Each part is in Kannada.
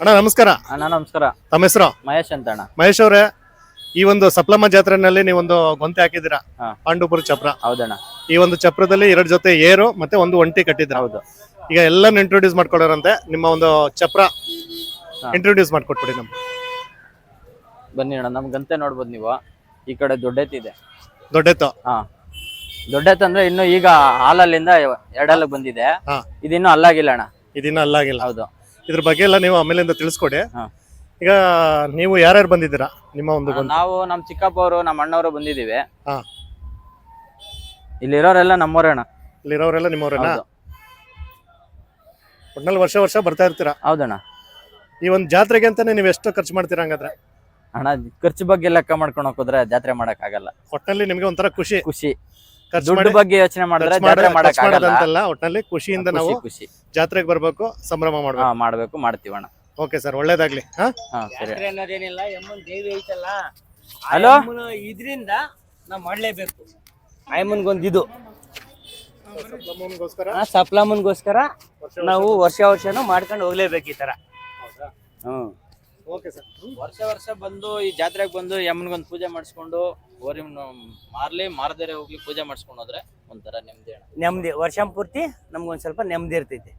ಅಣ್ಣ ನಮಸ್ಕಾರ. ಅಣ್ಣ ನಮಸ್ಕಾರ. ತಮ್ಮ ಹೆಸರು? ಮಹೇಶ್ ಅಂತ ಅಣ್ಣ ಮಹೇಶ್ ಅವರೇ ಈ ಒಂದು ಸಪ್ಲಮ್ಮ ಜಾತ್ರೆನಲ್ಲಿ ನೀವೊಂದು ಗೊಂತೆ ಹಾಕಿದ್ದೀರಾ? ಹಾ. ಪಾಂಡುಪುರ ಚಪ್ರ. ಹೌದಣ್ಣ. ಈ ಒಂದು ಚಪ್ರದಲ್ಲಿ ಎರಡು ಜೊತೆ ಏರು ಮತ್ತೆ ಒಂದು ಒಂಟಿ ಕಟ್ಟಿದ್ರ ಹೌದು. ಈಗ ಎಲ್ಲಾನು ಇಂಟ್ರೊಡ್ಯೂಸ್ ಮಾಡ್ಕೊಳ್ಳೋರಂತೆ. ನಿಮ್ಮ ಒಂದು ಚಪ್ರ ಹಾ. ಇಂಟ್ರೊಡ್ಯೂಸ್ ಮಾಡ್ಕೊಟ್ಬಿಡಿ ನಮ್ಗೆ. ಬನ್ನಿ ಅಣ್ಣ ನಮ್ ಗಂತೆ ನೋಡ್ಬೋದು ನೀವು. ಈ ಕಡೆ ದೊಡ್ಡೆತ್ತಿದೆ ದೊಡ್ಡೆತ್ತು? ಹಾ. ದೊಡ್ಡೆತ್ತು ಅಂದ್ರೆ ಇನ್ನು ಈಗ ಹಾಲಲ್ಲಿಂದ ಎರಡಲ್ಲಿಗೆ ಬಂದಿದೆ. ಹಾ. ಇದಿನ್ನೂ ಅಲ್ಲಾಗಿಲ್ಲ ಅಣ್ಣ. ಇದಿನ್ನೂ ಅಲ್ಲಾಗಿಲ್ಲ. ಹೌದು. ಇದ್ರ ಬಗ್ಗೆ ಎಲ್ಲ ನೀವು ಆಮೇಲಿಂದ ತಿಳಿಸ್ಕೊಡಿ. ಹಾ. ಈಗ ನೀವು ಯಾರ್ಯಾರು ಬಂದಿದ್ದೀರಾ? ನಿಮ್ಮ ಒಂದು ನಾವು ನಮ್ ಚಿಕ್ಕಪ್ಪ ಅವರು ನಮ್ಮ ಅಣ್ಣವರು ಬಂದಿದೀವಿ ಹಾ. ಇಲ್ಲಿರೋರೆಲ್ಲ ನಮ್ಮವರೇಣ ಅಣ್ಣ. ಇಲ್ಲಿರೋರೆಲ್ಲ ನಿಮ್ಮವರೇನಾ ಹೌದು. ಒಟ್ನಲ್ಲಿ ವರ್ಷ ವರ್ಷ ಬರ್ತಾ ಇರ್ತೀರಾ? ಹೌದಣ್ಣ ಈ ಒಂದು ಜಾತ್ರೆಗೆ ಅಂತಾನೆ ನೀವು ಎಷ್ಟು ಖರ್ಚು ಮಾಡ್ತೀರಾ ಹಂಗಾದ್ರೆ? ಅಣ್ಣ ಖರ್ಚು ಬಗ್ಗೆ ಲೆಕ್ಕ ಮಾಡ್ಕೊಂಡು ಹೋಗಿದ್ರೆ ಜಾತ್ರೆ ಮಾಡಕ್ ಆಗಲ್ಲ ಒಟ್ನಲ್ಲಿ ನಿಮ್ಗೆ ಒಂಥರ ಖುಷಿ. ಖುಷಿ. ದುಡ್ಡು ಬಗ್ಗೆ ಯೋಚನೆ ಮಾಡಿದ್ರೆ ಜಾತ್ರೆ ಮಾಡಕ್ ಖರ್ಚು ಆಗಲ್ಲ. ಖುಷಿಯಿಂದ ನಾವು ಖುಷಿ ಜಾತ್ರೆಗೆ ಬರ್ಬೇಕು ಸಂಭ್ರಮ ಮಾಡಬೇಕು. ಮಾಡ್ಬೇಕು ಮಾಡ್ಬೇಕು ಮಾಡ್ತೀವಣ್ಣ ಓಕೆ ಸರ್ ಒಳ್ಳೇದಾಗ್ಲಿ. ಹಾ? ಹಾ ಸರಿ. ಜಾತ್ರೆ ಅನ್ನೋದೇನಿಲ್ಲ ಎಮ್ಮನ್ ದೇವಿ ಐತಲ್ಲ ಹಲೋ? ಇದ್ರಿಂದ ನಾವ್ ಮಾಡ್ಲೇಬೇಕು. ಐಮನ್ಗೊಂದಿದು ಆ ಸಪ್ಲಮ್ಮನ್ಗೋಸ್ಕರ ನಾವು ವರ್ಷ ವರ್ಷನೂ ಮಾಡ್ಕೊಂಡು ಹೋಗ್ಲೇಬೇಕು ಈ ತರ. ಹ್ಮ್. ಓಕೆ ಸರ್ ವರ್ಷ ವರ್ಷ ಬಂದು ಈ ಜಾತ್ರೆಗೆ ಬಂದು ಯಮ್ಮನಿಗೊಂದು ಪೂಜೆ ಮಾಡಿಸ್ಕೊಂಡು ಓರಿ ಮಾರ್ಲಿ ಮಾರದೇರೆ ಹೋಗ್ಲಿ ಪೂಜೆ ಮಾಡಿಸ್ಕೊಂಡು ಹೋದ್ರೆ ಒಂಥರ ನೆಮ್ಮದಿ ಅಣ್ಣ. ನೆಮ್ಮದಿ. ವರ್ಷ ಪೂರ್ತಿ ನಮ್ಗೊಂದ್ ಸ್ವಲ್ಪ ನೆಮ್ಮದಿ ಇರ್ತೈತಿ.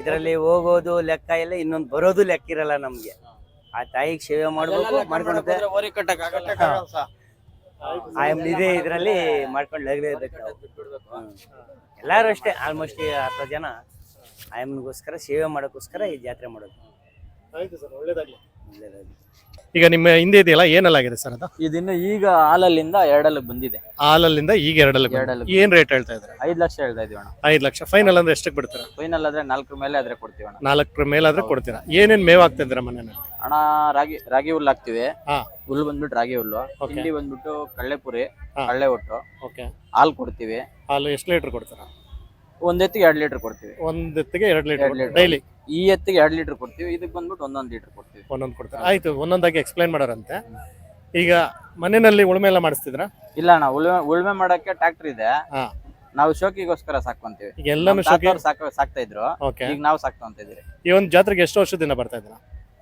ಇದರಲ್ಲಿ ಹೋಗೋದು ಲೆಕ್ಕ ಇಲ್ಲ ಇನ್ನೊಂದು ಬರೋದು ಲೆಕ್ಕ ಇರಲ್ಲ ನಮ್ಗೆ. ಆ ತಾಯಿಗೆ ಸೇವೆ ಮಾಡ್ಬೇಕು ಮಾಡ್ಕೊಂಡು ಓರಿ ಕಟ್ಟಕ್ ಇದೆ ಇದರಲ್ಲಿ ಮಾಡ್ಕೊಂಡು ಲಗ್ಲೇಬೇಕು. ಎಲ್ಲಾರು ಅಷ್ಟೇ ಆಲ್ಮೋಸ್ಟ್ ಅರ್ಧ ಜನ ಆಯಮ್ಮನಿಗೋಸ್ಕರ ಸೇವೆ ಮಾಡೋಕ್ಕೋಸ್ಕರ ಈ ಜಾತ್ರೆ ಮಾಡೋದು. ಆಯ್ತು ಸರ್ ಒಳ್ಳೇದಾಗ್ಲಿ. ಈಗ ನಿಮ್ಮ ಹಿಂದೆ ಇದೆಯಲ್ಲ ಏನಲ್ಲಾಗಿದೆ ಸರ್ ಅದು? ಇದನ್ನ ಈಗ ಹಾಲಲ್ಲಿಂದ ಎರಡಲ್ಲಿ ಬಂದಿದೆ. ಹಾಲಲ್ಲಿಂದ ಈಗ ಎರಡಲ್ಲಿ ಎರಡಲ್ಲಿ ಏನ್ ರೇಟ್ ಹೇಳ್ತಾ ಇದ್ದಾರೆ? ಐದು ಲಕ್ಷ ಹೇಳ್ತಾ ಇದೀವಿ ಅಣ್ಣ. ಐದು ಲಕ್ಷ. ಫೈನಲ್ ಅಂದ್ರೆ ಎಷ್ಟಕ್ಕೆ ಬಿಡ್ತೀರಾ? ಫೈನಲ್ ಆದ್ರೆ ನಾಲ್ಕರ ಮೇಲೆ ಆದ್ರೆ ಕೊಡ್ತೀವಿ ಅಣ್ಣ. ನಾಲ್ಕರ ಆದ್ರೆ ಕೊಡ್ತೀರಾ? ಏನೇನ್ ಮೇವ್ ಆಗ್ತಾ ಇದ್ದೀರಾ ಮನೇಲಿ ಅಣ್ಣ ರಾಗಿ ರಾಗಿ ಹುಲ್ಲು ಹಾಕ್ತಿವಿ. ಹಾ. ಹುಲ್ಲು ಬಂದ್ಬಿಟ್ಟು ರಾಗಿ ಹುಲ್ಲು. Okay. ತಿಂಡಿ ಬಂದ್ಬಿಟ್ಟು ಕಳ್ಳೆಪುರಿ ಹಾ. ಕಳ್ಳೆ ಒಟ್ಟು. ಓಕೆ ಹಾಲು ಕೊಡ್ತೀವಿ. ಹಾಲು ಎಷ್ಟು ಲೀಟರ್ ಕೊಡ್ತಾರ? ಒಂದ್ ಎತ್ತಿಗೆ ಎರಡ್ ಲೀಟರ್ ಕೊಡ್ತೀವಿ. ಒಂದ್ ಎತ್ತಿಗೆ ಎರಡು ಲೀಟರ್ ಎರಡ್ ಲೀಟರ್. ಡೈಲಿ ಈ ಎತ್ತಿಗೆ ಎರಡು ಲೀಟರ್ ಕೊಡ್ತೀವಿ ಇದಕ್ಕೆ ಬಂದ್ಬಿಟ್ಟು ಒಂದೊಂದ್ ಲೀಟರ್ ಕೊಡ್ತೀವಿ. ಒಂದೊಂದು ಕೊಡ್ತೀವಿ ಆಯ್ತು ಒಂದೊಂದಾಗಿ ಎಕ್ಸ್ಪ್ಲೈನ್ ಮಾಡೋರಂತೆ. ಈಗ ಮನೆಯಲ್ಲಿ ಉಳುಮೆ ಎಲ್ಲ ಮಾಡಿಸ್ತಿದ್ರ? ಇಲ್ಲ ಅಣ್ಣ ಉಳುಮೆ ಉಳುಮೆ ಮಾಡಕ್ಕೆ ಟ್ರಾಕ್ಟರ್ ಇದೆ. ಹಾ. ನಾವು ಶೋಕಿಗೋಸ್ಕರ ಸಾಕೊಂತೀವಿ ಈಗ ಎಲ್ಲಾನು ಶೋಕಿ ತಾತವ್ರು ಸಾಕ ಸಾಕ್ತಾ ಇದ್ರು. ಓಕೆ. ಈಗ ನಾವು ಸಾಕ್ತಾ ಇದ್ರಿ ಈ ಒಂದು ಜಾತ್ರೆಗೆ ಎಷ್ಟು ವರ್ಷದಿಂದ ಬರ್ತಾ ಇದ್ರ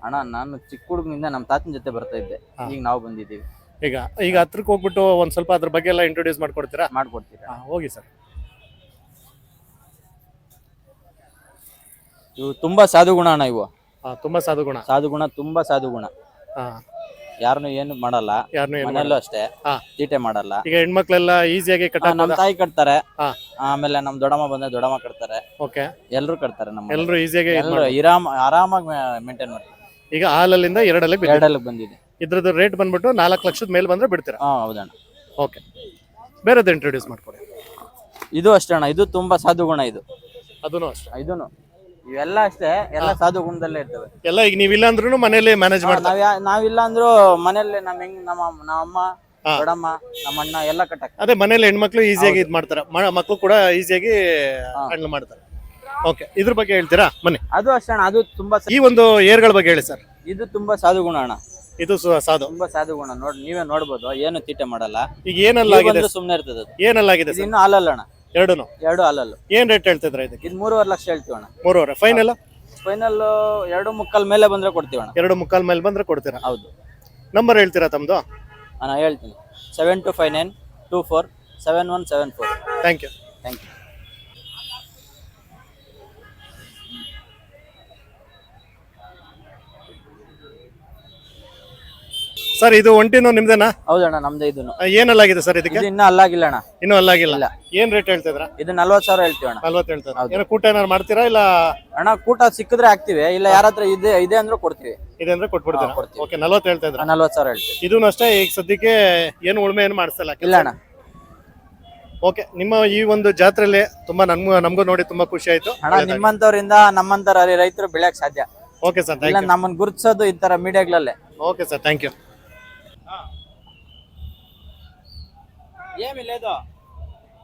ಅಣ್ಣ ನಾನು ಚಿಕ್ಕ ಹುಡುಗನಿಂದ ನಮ್ಮ ತಾತನ ಜೊತೆ ಬರ್ತಾ ಇದ್ದೆ. ಹಾ. ಈಗ ನಾವು ಬಂದಿದ್ದೀವಿ. ಈಗ ಈಗ ಹತ್ರಕ್ಕೆ ಹೋಗ್ಬಿಟ್ಟು ಒಂದ್ ಸ್ವಲ್ಪ ಅದ್ರ ಬಗ್ಗೆ ಎಲ್ಲ ಇಂಟ್ರೊಡ್ಯೂಸ್ ಮಾಡ್ಕೊಡ್ತೀರಾ? ಮಾಡ್ಕೊಡ್ತೀರಾ ಹಾ, ಹೋಗಿ ಸರ್. ಇವು ತುಂಬಾ ಸಾಧು ಗುಣ ಅಣ್ಣ ಇವು. ಆ, ತುಂಬಾ ಸಾಧು ಗುಣ ಸಾಧು ಗುಣ ತುಂಬಾ ಸಾಧು ಗುಣ ಹಾ. ಯಾರನ್ನು ಏನು ಮಾಡಲ್ಲ. ಯಾರನ್ನೂ ಏನು ಮನೆಯಲ್ಲೂ ಅಷ್ಟೇ. ಹಾ. ತೀಟೆ ಮಾಡಲ್ಲ. ಈಗ ಹೆಣ್ಮಕ್ಳೆಲ್ಲ ಈಸಿಯಾಗಿ ಆ, ಕಟ್ಟಾಕ ನಮ್ ತಾಯಿ ಕಟ್ತಾರೆ. ಹಾ. ಆಮೇಲೆ ನಮ್ ದೊಡ್ಡಮ್ಮ ಬಂದ್ರೆ ದೊಡ್ಡಮ್ಮ ಕಟ್ತಾರೆ. ಓಕೆ. ಎಲ್ರು ಕಟ್ತಾರೆ ನಮ್ಮ ಎಲ್ಲರೂ ಈಸಿಯಾಗಿ ಇದ್ ಎಲ್ಲರೂ ಮಾಡ್ಬೋದು. ಇರಾಮ್ ಆರಾಮಾಗಿ ಮೇಂಟೈನ್ ಮಾಡ್ತಾರೆ. ಈಗ ಹಾಲಲ್ಲಿಂದ ಎರಡಲ್ಲಿ ಬಿದ್ದಿದೆ. ಎರಡಲ್ಲಿ ಬಂದಿದೆ. ಇದ್ರದ್ದು ರೇಟ್ ಬಂದ್ಬಿಟ್ಟು ನಾಲ್ಕು ಲಕ್ಷದ ಮೇಲೆ ಬಂದ್ರೆ ಬಿಡ್ತೀರಾ? ಹಾ ಹೌದಣ್ಣ. ಓಕೆ. ಬೇರೆದು ಇಂಟ್ರೊಡ್ಯೂಸ್ ಮಾಡ್ಕೊಡಿ. ಇದು ಅಷ್ಟೇ ಅಣ್ಣ. ಇದು ತುಂಬಾ ಸಾಧು ಗುಣ ಇದು. ಅದನ್ನು ಅಷ್ಟೇ. ಇದೂನು. ಇವೆಲ್ಲ ಅಷ್ಟೇ ಎಲ್ಲ ಸಾಧು ಗುಣದಲ್ಲೇ ಇರ್ತವೆ. ಎಲ್ಲ ಈಗ ನೀವಿಲ್ಲ ಅಂದ್ರೂ ಮನೇಲಿ ಮ್ಯಾನೇಜ್ ಮಾಡ್ತೀವಿ ಮಾಡ್ತಾರೆ ನಾವ್ ಯಾ- ನಾವಿಲ್ಲ ಅಂದ್ರೂ ಮನೇಲಿ ನಮ್ ಹೆಂಗ್ ನಮ್ಮ ನಮ್ಮ ಅಮ್ಮ ಹಾ. ದೊಡ್ಡಮ್ಮ ನಮ್ಮ ಅಣ್ಣ ಎಲ್ಲ ಕಟ್ಟಕ್ ಅದೇ ಮನೇಲಿ ಹೆಣ್ಮಕ್ಳು ಈಸಿಯಾಗಿ ಇದು ಮಾಡ್ತಾರೆ. ಮ- ಮಕ್ಳು ಕೂಡ ಈಸಿಯಾಗಿ ಹಾ. ಹ್ಯಾಂಡಲ್ ಮಾಡ್ತಾರೆ. ಓಕೆ ಇದ್ರ ಬಗ್ಗೆ ಹೇಳ್ತೀರಾ? ಬನ್ನಿ. ಅದು ಅಷ್ಟೇ ಅಣ್ಣ ಅದು ತುಂಬಾ ಸ- ಈ ಒಂದು ಏರ್ಗಳ ಬಗ್ಗೆ ಹೇಳಿ ಸರ್. ಇದು ತುಂಬಾ ಸಾಧು ಗುಣ ಅಣ್ಣ. ಇದು ಸು- ಸಾಧು. ತುಂಬಾ ಸಾಧು ಗುಣ. ನೋಡ್ ನೀವೇ ನೋಡ್ಬೋದು ಏನು ತೀಟೆ ಮಾಡಲ್ಲ. ಈಗ ಏನಲ್ಲ ಬಂದ್ರೆ ಸುಮ್ನೆ ಇರ್ತದೆ ಅದು. ಏನಲ್ಲಾಗಿದೆ ಇದು ಸರ್? ಇನ್ನು ಹಾಲಲ್ಲ ಅಣ್ಣ. ಎರಡೂನು? ಎರಡು ಅಲ್ಲಲ್ಲ. ಏನ್ ರೇಟ್ ಹೇಳ್ತಿದ್ರ ಇದಕ್ಕೆ? ಇದು ಮೂರುವರೆ ಲಕ್ಷ ಹೇಳ್ತೀವಿ ಅಣ್ಣ. ಮೂರುವರೆ. ಫೈನಲ್ ಫೈನಲ್ ಎರಡು ಮುಕ್ಕಲ್ ಮೇಲೆ ಬಂದ್ರೆ ಕೊಡ್ತೀವಿ ಅಣ್ಣ. ಎರಡು ಮುಕ್ಕಾಲ್ ಮೇಲೆ ಬಂದ್ರೆ ಕೊಡ್ತೀರಾ? ಹೌದು. ನಂಬರ್ ಹೇಳ್ತೀರಾ ತಮ್ದು? ನಾನು ಹೇಳ್ತೀನಿ. Seven two five nine two four seven one seven four thank you thank you sir ಇದು ಒಂಟಿನೂ ನಿಮ್ದೇನಾ? ಹೌದಣ್ಣ ನಮ್ದು ಇದನ್ನು ಆ, ಏನಲ್ಲಾಗಿದೆ ಸರ್ ಇದಕ್ಕೆ? ಇದು ಇನ್ನೂ ಅಲ್ಲಾಗಿಲ್ಲ ಅಣ್ಣ. ಇನ್ನೂ ಅಲ್ಲಾಗಿಲ್ಲ. ಏನ್ ರೇಟ್ ಹೇಳ್ತಿದ್ರ ಇದು ನಲ್ವತ್ ಸಾವಿರ ಹೇಳ್ತೀವಿ ಅಣ್ಣ. ನಲ್ವತ್ತು ಹೇಳ್ತಾರೆ. ಏನೋ ಕೂಟ ಏನಾರು ಮಾಡ್ತೀರಾ ಇಲ್ಲ? ಅಣ್ಣ ಕೂಟ ಸಿಕ್ಕಿದ್ರೆ ಹಾಕ್ತಿವಿ. ಇಲ್ಲ ಯಾರ ಹತ್ರ ಇದೆ ಇದೆ ಅಂದ್ರೆ ಕೊಡ್ತೀವಿ. ಇದೆ ಅಂದ್ರೆ ಕೊಟ್ಬಿಡ್ತೀರಾ? ಕೊಡ್ತೀವಿ. ಓಕೆ ನಲ್ವತ್ತು ಹೇಳ್ತಾ ಇದ್ರ ನಲ್ವತ್ ಸಾವಿರ ಹೇಳ್ತೀವಿ. ಇದೂ ಅಷ್ಟೇ ಈಗ ಸದ್ಯಕ್ಕೆ ಏನು ಉಳ್ಮೆ ಏನು ಮಾಡಿಸಲ್ಲ ಇಲ್ಲ ಅಣ್ಣ. ಓಕೆ ನಿಮ್ಮ ಈ ಒಂದು ಜಾತ್ರೆಯಲ್ಲಿ ತುಂಬಾ ನಮ್ಗೂ ನಮಗೂ ನೋಡಿ ತುಂಬಾ ಖುಷಿ ಆಯ್ತು. ಅಣ್ಣ ನಿಮ್ಮಂತವ್ರಿಂದ ನಮ್ಮಂತರ ರೈತರು ಬೆಳೆಯಕ್ ಸಾಧ್ಯ. ಓಕೆ ಸರ್ ಇಲ್ಲ ನಮ್ಮನ್ನ ಗುರುತಿಸೋದು ಈ ತರ ಮೀಡಿಯಾಗಳಲ್ಲೇ. ಓಕೆ ಸರ್ ಥ್ಯಾಂಕ್ ಯು ఏమి లేదు.